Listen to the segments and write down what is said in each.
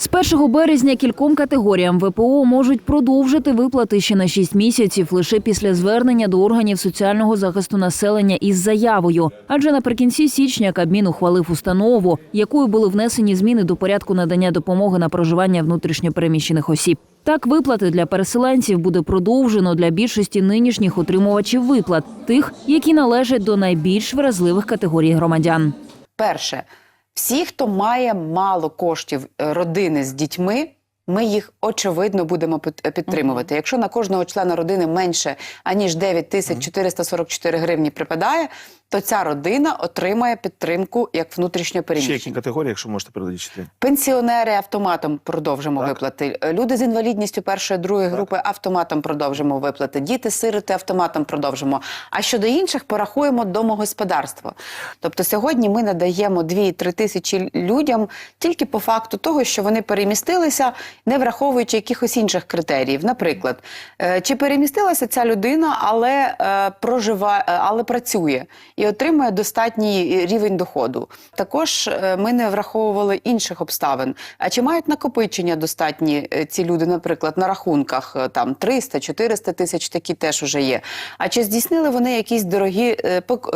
З 1 березня кільком категоріям ВПО можуть продовжити виплати ще на 6 місяців лише після звернення до органів соціального захисту населення із заявою. Адже наприкінці січня Кабмін ухвалив установу, якою були внесені зміни до порядку надання допомоги на проживання внутрішньопереміщених осіб. Так, виплати для переселенців буде продовжено для більшості нинішніх отримувачів виплат, тих, які належать до найбільш вразливих категорій громадян. Перше, всі, хто має мало коштів е, родини з дітьми. Ми їх очевидно будемо е, підтримувати. Якщо на кожного члена родини менше аніж 9444 тисяч 444 гривні припадає, то ця родина отримає підтримку як внутрішньо Ще які категорії, якщо можете перелічити? Пенсіонери автоматом продовжимо Так. виплати. Е, Люди з інвалідністю першої другої групи автоматом продовжимо виплати. Діти, сироти автоматом продовжимо. А щодо інших порахуємо домогосподарство. Тобто сьогодні ми надаємо 2-3 тисячі людям тільки по факту того, що вони перемістилися, не враховуючи якихось інших критеріїв. Наприклад, е, чи перемістилася ця людина, але е, проживає, але працює і отримує достатній рівень доходу. Також е, ми не враховували інших обставин. А чи мають накопичення достатні е, ці люди, наприклад, на рахунках е, там 300-400 тисяч, такі теж уже є. А чи здійснили вони якісь дорогі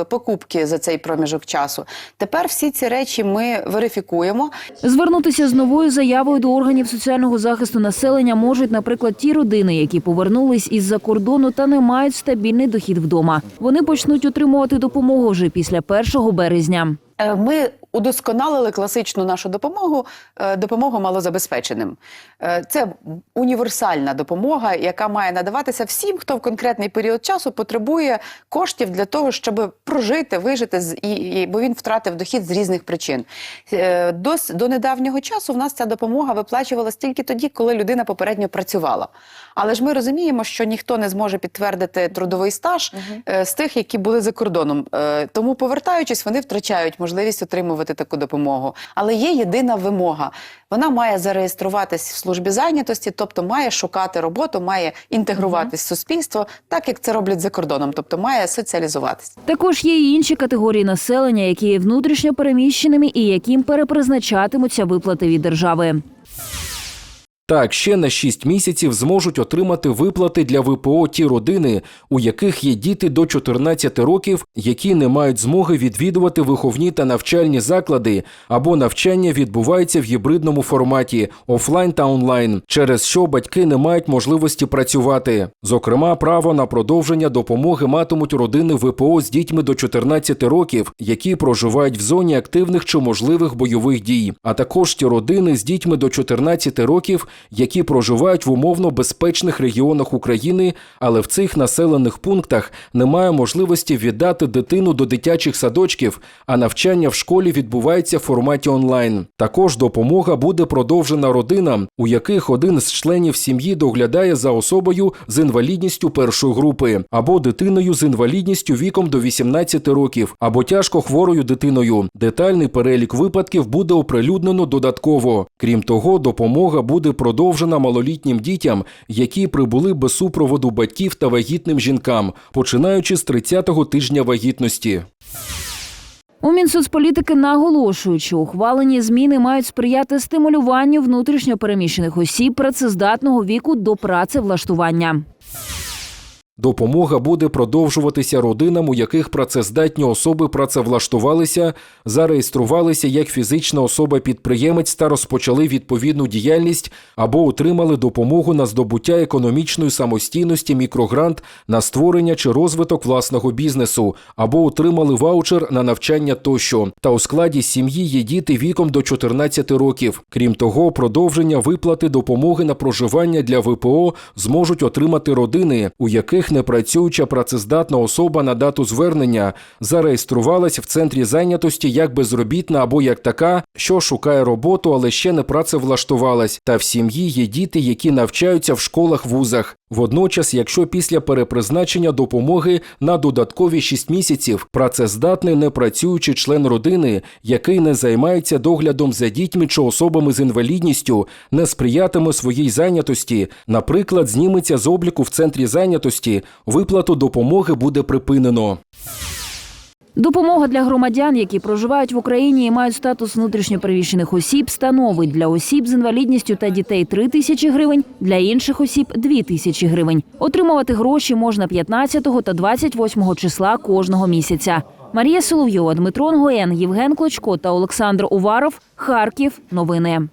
покупки за цей проміжок часу? Тепер всі ці речі ми верифікуємо. Звернутися з новою заявою до органів соціального захисту населення можуть, наприклад, ті родини, які повернулись із-за кордону та не мають стабільний дохід вдома. Вони почнуть отримувати допомогу вже після 1 березня. Е, Ми удосконалили класичну нашу допомогу, е, допомогу малозабезпеченим. Е, Це універсальна допомога, яка має надаватися всім, хто в конкретний період часу потребує коштів для того, щоб прожити, вижити, і, бо він втратив дохід з різних причин. До, до недавнього часу в нас ця допомога виплачувалась тільки тоді, коли людина попередньо працювала. Але ж ми розуміємо, що ніхто не зможе підтвердити трудовий стаж з тих, які були за кордоном. Тому, повертаючись, вони втрачають можливість отримувати таку допомогу. Але є єдина вимога. Вона має зареєструватись в службі зайнятості, тобто має шукати роботу, має інтегруватись в суспільство, так як це роблять за кордоном, тобто має соціалізуватись. Також є і інші категорії населення, які є внутрішньо переміщеними і яким перепризначатимуться виплати від держави. Так, ще на 6 місяців зможуть отримати виплати для ВПО ті родини, у яких є діти до 14 років, які не мають змоги відвідувати виховні та навчальні заклади, або навчання відбувається в гібридному форматі офлайн та онлайн, через що батьки не мають можливості працювати. Зокрема, право на продовження допомоги матимуть родини ВПО з дітьми до 14 років, які проживають в зоні активних чи можливих бойових дій, а також ті родини з дітьми до 14 років, які проживають в умовно безпечних регіонах України, але в цих населених пунктах немає можливості віддати дитину до дитячих садочків, а навчання в школі відбувається в форматі онлайн. Також допомога буде продовжена родинам, у яких один з членів сім'ї доглядає за особою з інвалідністю першої групи, або дитиною з інвалідністю віком до 18 років, або тяжко хворою дитиною. Детальний перелік випадків буде оприлюднено додатково. Крім того, допомога буде продовжена малолітнім дітям, які прибули без супроводу батьків та вагітним жінкам, починаючи з 30-го тижня вагітності. У Мінсоцполітики наголошують, що ухвалені зміни мають сприяти стимулюванню внутрішньо переміщених осіб працездатного віку до працевлаштування. Допомога буде продовжуватися родинам, у яких працездатні особи працевлаштувалися, зареєструвалися як фізична особа-підприємець та розпочали відповідну діяльність або отримали допомогу на здобуття економічної самостійності, мікрогрант на створення чи розвиток власного бізнесу, або отримали ваучер на навчання тощо. Та у складі сім'ї є діти віком до 14 років. Крім того, продовження виплати допомоги на проживання для ВПО зможуть отримати родини, у яких непрацююча працездатна особа на дату звернення зареєструвалась в центрі зайнятості як безробітна або як така, що шукає роботу, але ще не працевлаштувалась. Та в сім'ї є діти, які навчаються в школах вузах. Водночас, якщо після перепризначення допомоги на додаткові 6 місяців працездатний непрацюючий член родини, який не займається доглядом за дітьми чи особами з інвалідністю, не сприятиме своїй зайнятості, наприклад, зніметься з обліку в центрі зайнятості, виплату допомоги буде припинено. Допомога для громадян, які проживають в Україні і мають статус внутрішньопереміщених осіб, становить для осіб з інвалідністю та дітей 3 тисячі гривень, для інших осіб 2 тисячі гривень. Отримувати гроші можна 15 та 28 числа кожного місяця. Марія Соловйова, Дмитро Нгоєн, Євген Клочко та Олександр Уваров. Харків. Новини.